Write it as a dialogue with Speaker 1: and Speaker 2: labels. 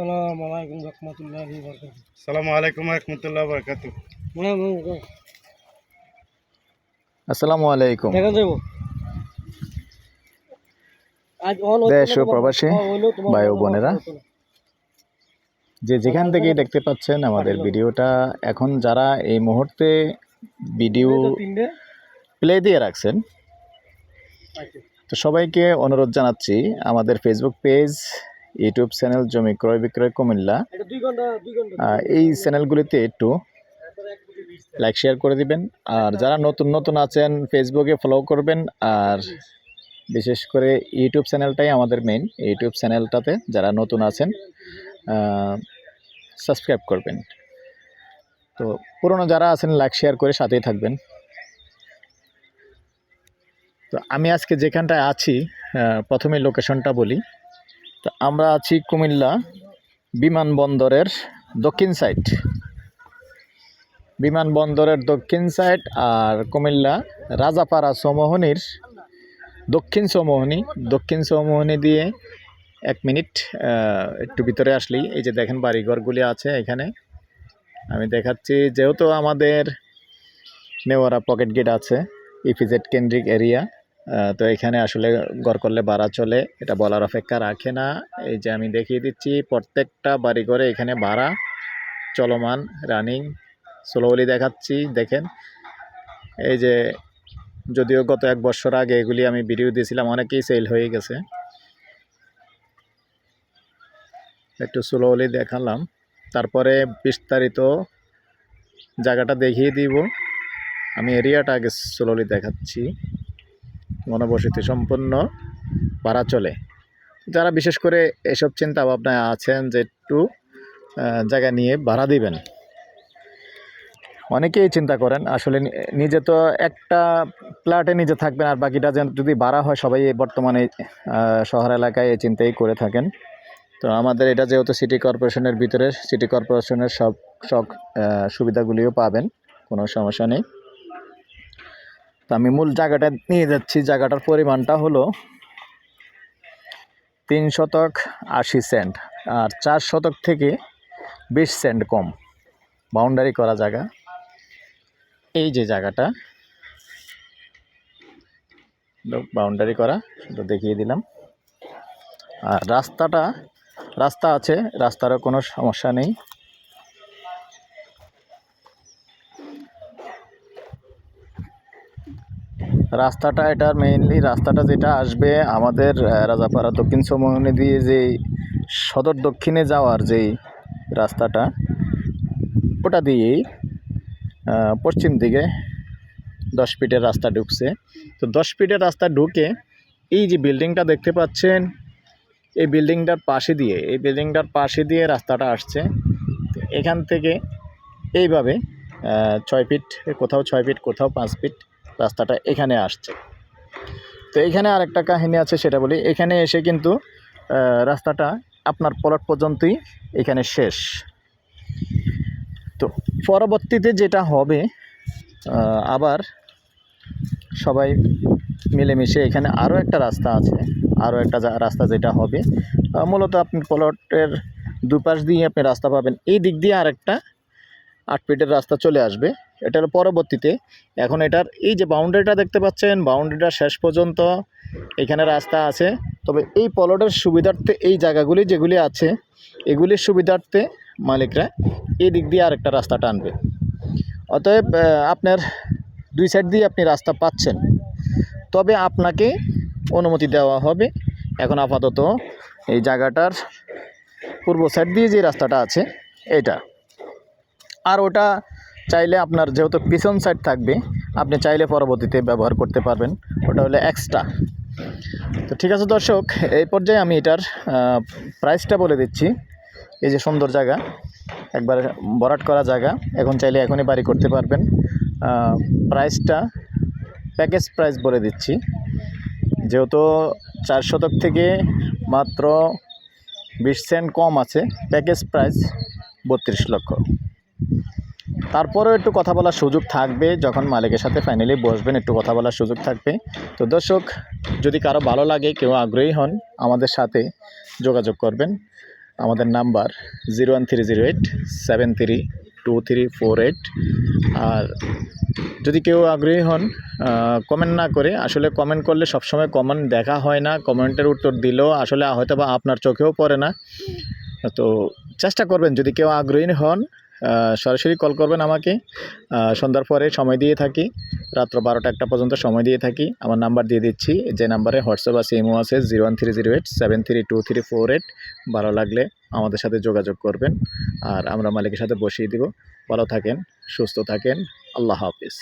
Speaker 1: আসসালামু আলাইকুম রহমতুল্লাহি বরকাত
Speaker 2: সালামু আলাইকুম রহমতুল্লাহ বরকাত
Speaker 3: আসসালামু আলাইকুম।
Speaker 1: দেখা যাব।
Speaker 3: দেশ ও প্রবাসী ভাই ও বোনেরা। যে যেখান থেকে দেখতে পাচ্ছেন আমাদের ভিডিওটা এখন যারা এই মুহূর্তে ভিডিও প্লে দিয়ে রাখছেন
Speaker 1: আচ্ছা।
Speaker 3: তো সবাইকে অনুরোধ জানাচ্ছি আমাদের ফেসবুক পেজ ইউটিউব চ্যানেল জমি ক্রয় বিক্রয় কুমিল্লা। এই চ্যানেলগুলিতে একটু লাইক শেয়ার করে দিবেন। আর যারা নতুন নতুন আছেন ফেসবুকে ফলো করবেন। আর বিশেষ করে ইউটিউব চ্যানেলটাই আমাদের মেইন ইউটিউব চ্যানেলটাতে যারা নতুন আছেন সাবস্ক্রাইব করবেন। তো পুরনো যারা আছেন লাইক শেয়ার করে সাথেই থাকবেন। তো আমি আজকে যেখানটায় আছি প্রথমে লোকেশনটা বলি। তো আমরা আছি কুমিল্লা বিমানবন্দরের দক্ষিণ সাইড বিমানবন্দরের দক্ষিণ সাইড আর কুমিল্লা রাজাপাড়া সমোহনীর দক্ষিণ সমোহনী দক্ষিণ সমোহনী দিয়ে এক মিনিট একটু ভিতরে আসলেই। এই যে দেখেন বাড়িঘরগুলি আছে এখানে। আমি দেখাচ্ছি যেহেতু আমাদের নেওয়ারা পকেট গেট আছে ইপিজেড কেন্দ্রিক এরিয়া তো এখানে আসলে ঘর করলে ভাড়া চলে, এটা বলার অপেক্ষা রাখে না। এই যে আমি দেখিয়ে দিচ্ছি, প্রত্যেকটা বাড়ি বাড়িঘরে এখানে ভাড়া চলমান রানিং স্লোলি দেখাচ্ছি, দেখেন। এই যে যদিও গত এক বছর আগে এগুলি আমি ভিডিও দিয়েছিলাম, অনেকেই সেল হয়ে গেছে। একটু স্লোলি দেখালাম। তারপরে বিস্তারিত জায়গাটা দেখিয়ে দিব। আমি এরিয়াটা আগে স্লোলি দেখাচ্ছি। মনোবসতি সম্পন্ন ভাড়া চলে। যারা বিশেষ করে এসব চিন্তা ভাবনায় আছেন যে একটু জায়গা নিয়ে ভাড়া দিবেন। অনেকেই চিন্তা করেন, আসলে নিজে তো একটা ফ্ল্যাটে নিজে থাকবেন আর বাকিটা যেন যদি ভাড়া হয়, সবাই বর্তমানে শহর এলাকায় এই চিন্তাই করে থাকেন। তো আমাদের এটা যেহেতু সিটি কর্পোরেশনের ভিতরে, সিটি কর্পোরেশনের সব সব সুবিধাগুলিও পাবেন, কোনো সমস্যা নেই। তো আমি মূল জায়গাটা নিয়ে যাচ্ছি। জায়গাটার পরিমাণটা হলো তিন শতক আশি সেন্ট আর চার শতক থেকে বিশ সেন্ট কম। বাউন্ডারি করা জায়গা। এই যে জায়গাটা। বাউন্ডারি করা সেটা দেখিয়ে দিলাম। আর রাস্তাটা, রাস্তা আছে, রাস্তারও কোনো সমস্যা নেই। রাস্তাটা এটার মেইনলি রাস্তাটা যেটা আসবে আমাদের রাজাপাড়া দক্ষিণ সমোহনী দিয়ে যে সদর দক্ষিণে যাওয়ার যেই রাস্তাটা, ওটা দিয়েই পশ্চিম দিকে দশ ফিটের রাস্তা ঢুকছে। তো দশ ফিটের রাস্তা ঢুকে এই যে বিল্ডিংটা দেখতে পাচ্ছেন, এই বিল্ডিংটার পাশে দিয়ে, এই বিল্ডিংটার পাশে দিয়ে রাস্তাটা আসছে। এখান থেকে এইভাবে ছয় ফিট, কোথাও ছয় ফিট, কোথাও পাঁচ ফিট রাস্তাটা এখানে আসছে। তো এখানে আরেকটা কাহিনী আছে, সেটা বলি। এখানে এসে কিন্তু রাস্তাটা আপনার পলট পর্যন্তই এখানে শেষ। তো পরবর্তীতে যেটা হবে আবার সবাই মিলেমিশে এখানে আরও একটা রাস্তা আছে আরও একটা রাস্তা যেটা হবে মূলত আপনি প্লটের দুপাশ দিয়ে আপনি রাস্তা পাবেন। এই দিক দিয়ে আরেকটা আট ফিটের রাস্তা চলে আসবে। এটার পরবর্তীতে এখন এটার এই যে বাউন্ডারিটা দেখতে পাচ্ছেন বাউন্ডারিটা শেষ পর্যন্ত এখানে রাস্তা আছে। তবে এই প্লটের সুবিধার্থে এই জায়গাগুলি যেগুলি আছে, এগুলির সুবিধার্থে মালিকরা এই দিক দিয়ে আরেকটা রাস্তা টানবে। অতএব আপনার দুই সাইড দিয়ে আপনি রাস্তা পাচ্ছেন। তবে আপনাকে অনুমতি দেওয়া হবে এখন আপাতত এই জায়গাটার পূর্ব সাইড দিয়ে যে রাস্তাটা আছে এটা আর ওটা চাইলে আপনার যেহেতু পিছন সাইড থাকবে, আপনি চাইলে পরবর্তীতে ব্যবহার করতে পারবেন। ওটা হলো এক্সট্রা তো ঠিক আছে দর্শক, এই পর্যায়ে আমি এটার প্রাইসটা বলে দিচ্ছি। এই যে সুন্দর জায়গা, একবার বরাট করা জায়গা, এখন চাইলে এখনই বাড়ি করতে পারবেন। প্রাইসটা প্যাকেজ প্রাইস বলে দিচ্ছি। যেহেতু চার শতক থেকে মাত্র বিশ সেন্ট কম আছে প্যাকেজ প্রাইস বত্রিশ লক্ষ। তারপরেও একটু কথা বলার সুযোগ থাকবে, যখন মালিকের সাথে ফাইনালি বসবেন, একটু কথা বলার সুযোগ থাকবে। তো দর্শক, যদি কারও ভালো লাগে, কেউ আগ্রহী হন, আমাদের সাথে যোগাযোগ করবেন। আমাদের number zero one three zero eight seven three two three four eight আর যদি কেউ আগ্রহী হন কমেন্ট না করে, আসলে কমেন্ট করলে সবসময় কমেন্ট দেখা হয় না কমেন্টের উত্তর দিলেও আসলে হয়তো বা আপনার চোখেও পড়ে না। তো চেষ্টা করবেন, যদি কেউ আগ্রহী হন সরাসরি কল করবেন আমাকে। সন্ধ্যার পরে সময় দিয়ে থাকি। রাত্র বারোটা একটা পর্যন্ত সময় দিয়ে থাকি। আমার নাম্বার দিয়ে দিচ্ছি। যে নাম্বারে হোয়াটসঅ্যাপ আছে ইমো আছে zero one three zero eight seven three two three four eight ভালো লাগলে আমাদের সাথে যোগাযোগ করবেন। আর আমরা মালিকের সাথে বসিয়ে দিব। ভালো থাকেন, সুস্থ থাকেন। আল্লাহ হাফিজ।